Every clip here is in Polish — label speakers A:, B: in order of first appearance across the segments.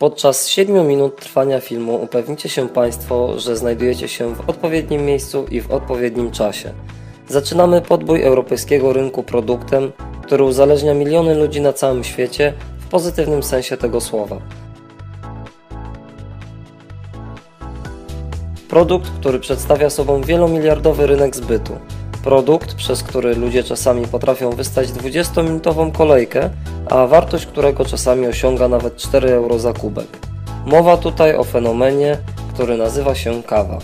A: Podczas 7 minut trwania filmu upewnicie się Państwo, że znajdujecie się w odpowiednim miejscu i w odpowiednim czasie. Zaczynamy podbój europejskiego rynku produktem, który uzależnia miliony ludzi na całym świecie w pozytywnym sensie tego słowa. Produkt, który przedstawia sobą wielomiliardowy rynek zbytu. Produkt, przez który ludzie czasami potrafią wystać 20-minutową kolejkę, a wartość którego czasami osiąga nawet 4 euro za kubek. Mowa tutaj o fenomenie, który nazywa się kawa.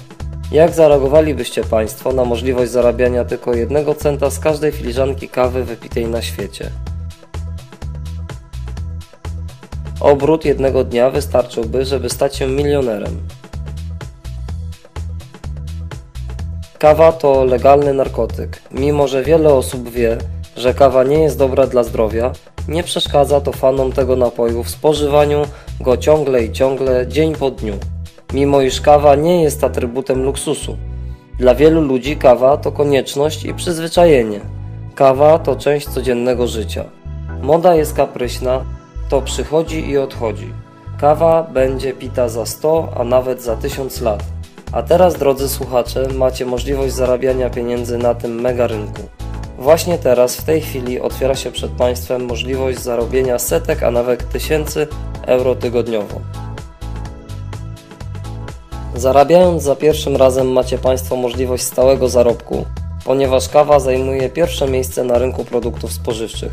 A: Jak zareagowalibyście Państwo na możliwość zarabiania tylko jednego centa z każdej filiżanki kawy wypitej na świecie? Obrót jednego dnia wystarczyłby, żeby stać się milionerem. Kawa to legalny narkotyk. Mimo, że wiele osób wie, że kawa nie jest dobra dla zdrowia, nie przeszkadza to fanom tego napoju w spożywaniu go ciągle i ciągle, dzień po dniu. Mimo iż kawa nie jest atrybutem luksusu. Dla wielu ludzi kawa to konieczność i przyzwyczajenie. Kawa to część codziennego życia. Moda jest kapryśna, to przychodzi i odchodzi. Kawa będzie pita za 100, a nawet za 1000 lat. A teraz, drodzy słuchacze, macie możliwość zarabiania pieniędzy na tym mega rynku. Właśnie teraz, w tej chwili, otwiera się przed Państwem możliwość zarobienia setek, a nawet tysięcy euro tygodniowo. Zarabiając za pierwszym razem macie Państwo możliwość stałego zarobku, ponieważ kawa zajmuje pierwsze miejsce na rynku produktów spożywczych.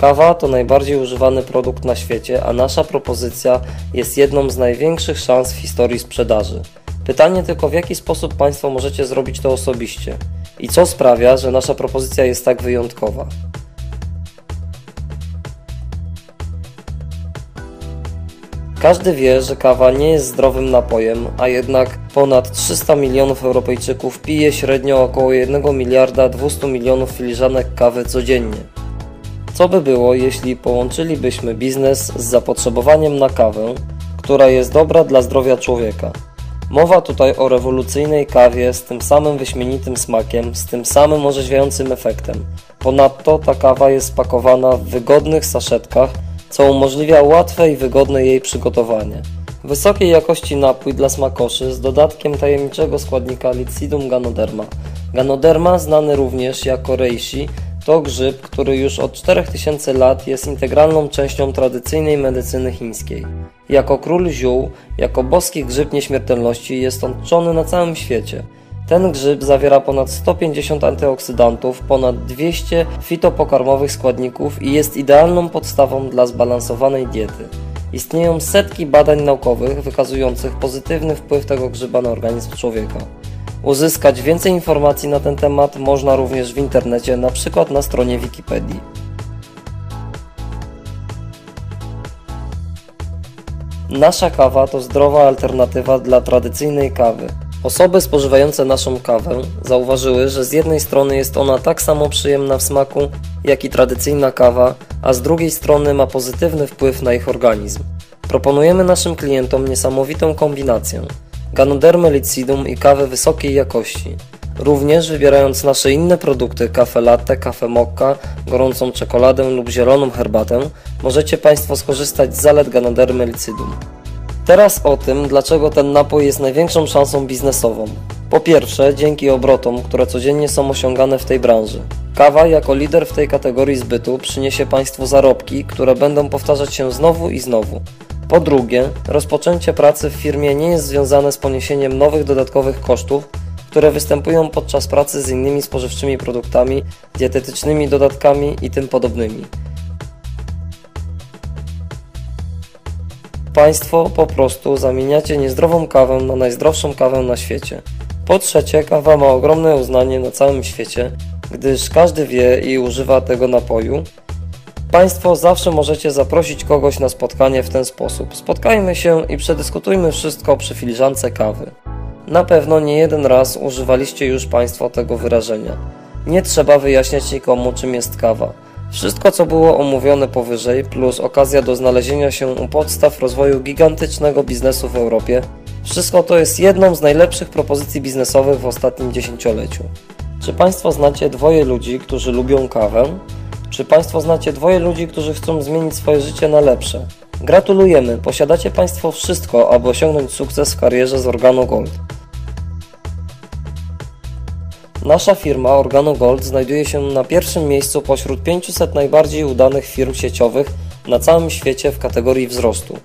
A: Kawa to najbardziej używany produkt na świecie, a nasza propozycja jest jedną z największych szans w historii sprzedaży. Pytanie tylko w jaki sposób Państwo możecie zrobić to osobiście i co sprawia, że nasza propozycja jest tak wyjątkowa. Każdy wie, że kawa nie jest zdrowym napojem, a jednak ponad 300 milionów Europejczyków pije średnio około 1 miliarda 200 milionów filiżanek kawy codziennie. Co by było, jeśli połączylibyśmy biznes z zapotrzebowaniem na kawę, która jest dobra dla zdrowia człowieka? Mowa tutaj o rewolucyjnej kawie z tym samym wyśmienitym smakiem, z tym samym orzeźwiającym efektem. Ponadto ta kawa jest spakowana w wygodnych saszetkach, co umożliwia łatwe i wygodne jej przygotowanie. Wysokiej jakości napój dla smakoszy z dodatkiem tajemniczego składnika Licidum ganoderma. Ganoderma, znany również jako reishi, to grzyb, który już od 4000 lat jest integralną częścią tradycyjnej medycyny chińskiej. Jako król ziół, jako boski grzyb nieśmiertelności jest on czczony na całym świecie. Ten grzyb zawiera ponad 150 antyoksydantów, ponad 200 fitopokarmowych składników i jest idealną podstawą dla zbalansowanej diety. Istnieją setki badań naukowych wykazujących pozytywny wpływ tego grzyba na organizm człowieka. Uzyskać więcej informacji na ten temat można również w internecie, np. na stronie Wikipedii. Nasza kawa to zdrowa alternatywa dla tradycyjnej kawy. Osoby spożywające naszą kawę zauważyły, że z jednej strony jest ona tak samo przyjemna w smaku, jak i tradycyjna kawa, a z drugiej strony ma pozytywny wpływ na ich organizm. Proponujemy naszym klientom niesamowitą kombinację Ganodermy Licidum i kawę wysokiej jakości. Również wybierając nasze inne produkty, kafe latte, kafe mokka, gorącą czekoladę lub zieloną herbatę, możecie Państwo skorzystać z zalet Ganodermy Licidum. Teraz o tym, dlaczego ten napój jest największą szansą biznesową. Po pierwsze, dzięki obrotom, które codziennie są osiągane w tej branży. Kawa jako lider w tej kategorii zbytu przyniesie Państwu zarobki, które będą powtarzać się znowu i znowu. Po drugie, rozpoczęcie pracy w firmie nie jest związane z poniesieniem nowych dodatkowych kosztów, które występują podczas pracy z innymi spożywczymi produktami, dietetycznymi dodatkami i tym podobnymi. Państwo po prostu zamieniacie niezdrową kawę na najzdrowszą kawę na świecie. Po trzecie, kawa ma ogromne uznanie na całym świecie, gdyż każdy wie i używa tego napoju, Państwo zawsze możecie zaprosić kogoś na spotkanie w ten sposób. Spotkajmy się i przedyskutujmy wszystko przy filiżance kawy. Na pewno nie jeden raz używaliście już Państwo tego wyrażenia. Nie trzeba wyjaśniać nikomu, czym jest kawa. Wszystko, co było omówione powyżej, plus okazja do znalezienia się u podstaw rozwoju gigantycznego biznesu w Europie, wszystko to jest jedną z najlepszych propozycji biznesowych w ostatnim dziesięcioleciu. Czy Państwo znacie dwoje ludzi, którzy lubią kawę? Czy Państwo znacie dwoje ludzi, którzy chcą zmienić swoje życie na lepsze? Gratulujemy, posiadacie Państwo wszystko, aby osiągnąć sukces w karierze z Organo Gold. Nasza firma Organo Gold znajduje się na pierwszym miejscu pośród 500 najbardziej udanych firm sieciowych na całym świecie w kategorii wzrostu.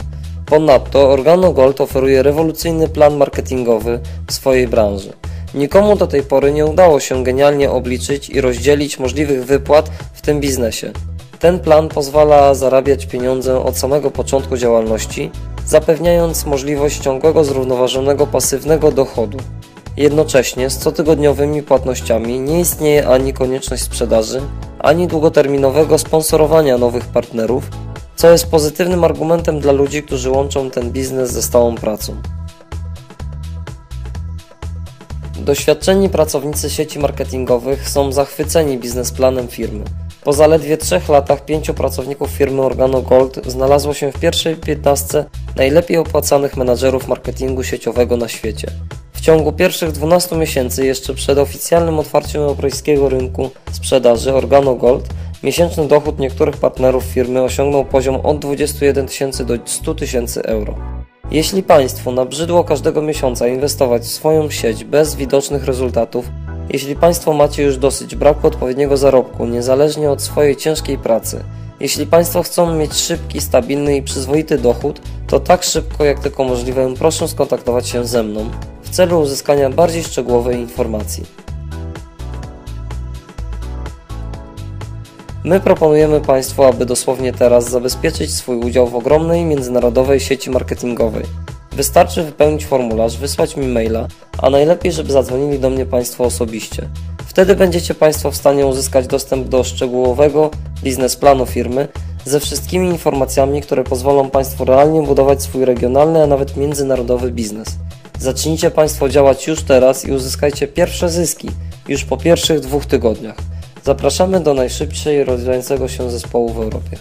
A: Ponadto Organo Gold oferuje rewolucyjny plan marketingowy w swojej branży. Nikomu do tej pory nie udało się genialnie obliczyć i rozdzielić możliwych wypłat w tym biznesie. Ten plan pozwala zarabiać pieniądze od samego początku działalności, zapewniając możliwość ciągłego zrównoważonego pasywnego dochodu. Jednocześnie z cotygodniowymi płatnościami nie istnieje ani konieczność sprzedaży, ani długoterminowego sponsorowania nowych partnerów, co jest pozytywnym argumentem dla ludzi, którzy łączą ten biznes ze stałą pracą. Doświadczeni pracownicy sieci marketingowych są zachwyceni biznesplanem firmy. Po zaledwie trzech latach pięciu pracowników firmy Organo Gold znalazło się w pierwszej 15 najlepiej opłacanych menadżerów marketingu sieciowego na świecie. W ciągu pierwszych 12 miesięcy, jeszcze przed oficjalnym otwarciem europejskiego rynku sprzedaży Organo Gold, miesięczny dochód niektórych partnerów firmy osiągnął poziom od 21 tysięcy do 100 tysięcy euro. Jeśli Państwu nabrzydło każdego miesiąca inwestować w swoją sieć bez widocznych rezultatów, jeśli Państwo macie już dosyć braku odpowiedniego zarobku, niezależnie od swojej ciężkiej pracy, jeśli Państwo chcą mieć szybki, stabilny i przyzwoity dochód, to tak szybko jak tylko możliwe proszę skontaktować się ze mną w celu uzyskania bardziej szczegółowej informacji. My proponujemy Państwu, aby dosłownie teraz zabezpieczyć swój udział w ogromnej międzynarodowej sieci marketingowej. Wystarczy wypełnić formularz, wysłać mi maila, a najlepiej, żeby zadzwonili do mnie Państwo osobiście. Wtedy będziecie Państwo w stanie uzyskać dostęp do szczegółowego biznesplanu firmy ze wszystkimi informacjami, które pozwolą Państwu realnie budować swój regionalny, a nawet międzynarodowy biznes. Zacznijcie Państwo działać już teraz i uzyskajcie pierwsze zyski już po pierwszych dwóch tygodniach. Zapraszamy do najszybciej rozwijającego się zespołu w Europie.